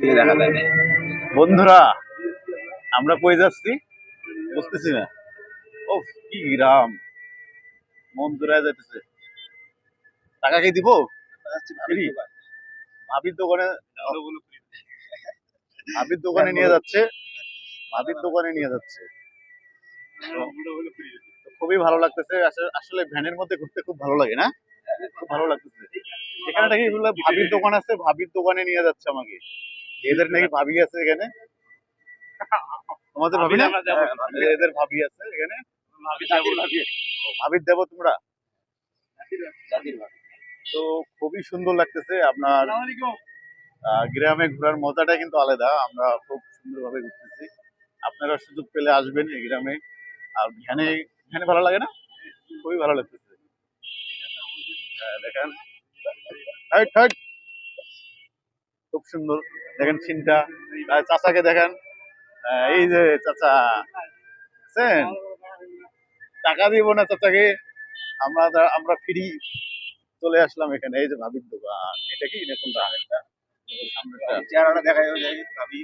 থেকে দেখা যায় না বন্ধুরা আমরা কই যাচ্ছি? বুঝতেছি না। ও কি গ্রাম। মন জোড়ায় যাইতেছে। টাকা কি দিব? ভাবির দোকানে। ভাবির দোকানে নিয়ে যাচ্ছে। ভাবির দোকানে নিয়ে যাচ্ছে। তো খুবই ভালো লাগতেছে। আসলে- ভ্যানের মধ্যে ঘুরতে খুব ভালো লাগে না? খুব ভালো লাগতেছে। এখানে ভাবির দোকান আছে। ভাবির দোকানে নিয়ে যাচ্ছে আমাকে। এদের নাকি ভাবি আছে এখানে? তোমাদের ভাবি না? হ্যাঁ, এদের ভাবি আছে এখানে? ভাবির দেবো তোমরা? তো খুবই সুন্দর লাগতেছে আপনার গ্রামে ঘোরার মজাটা কিন্তু আলাদা। আমরা খুব সুন্দরভাবে ঘুরতেছি। আপনারা সুযোগ পেলে আসবেন এই গ্রামে। আর ভ্যানে ভ্যানে ভালো লাগে না? খুবই ভালো লাগতেছে। হ্যাঁ, দেখেন। Height, height. খুব সুন্দর। দেখেন সিনটা। চাচাকে দেখেন। এই যে চাচা। দেখছেন টাকা দিব না চাচাকে। আমরা আমরা ফ্রি। চলে আসলাম এখানে। এই যে ভাবির দোকান। এটা কি? না কোনটা? চেহারাটা দেখা যায় ভাবি।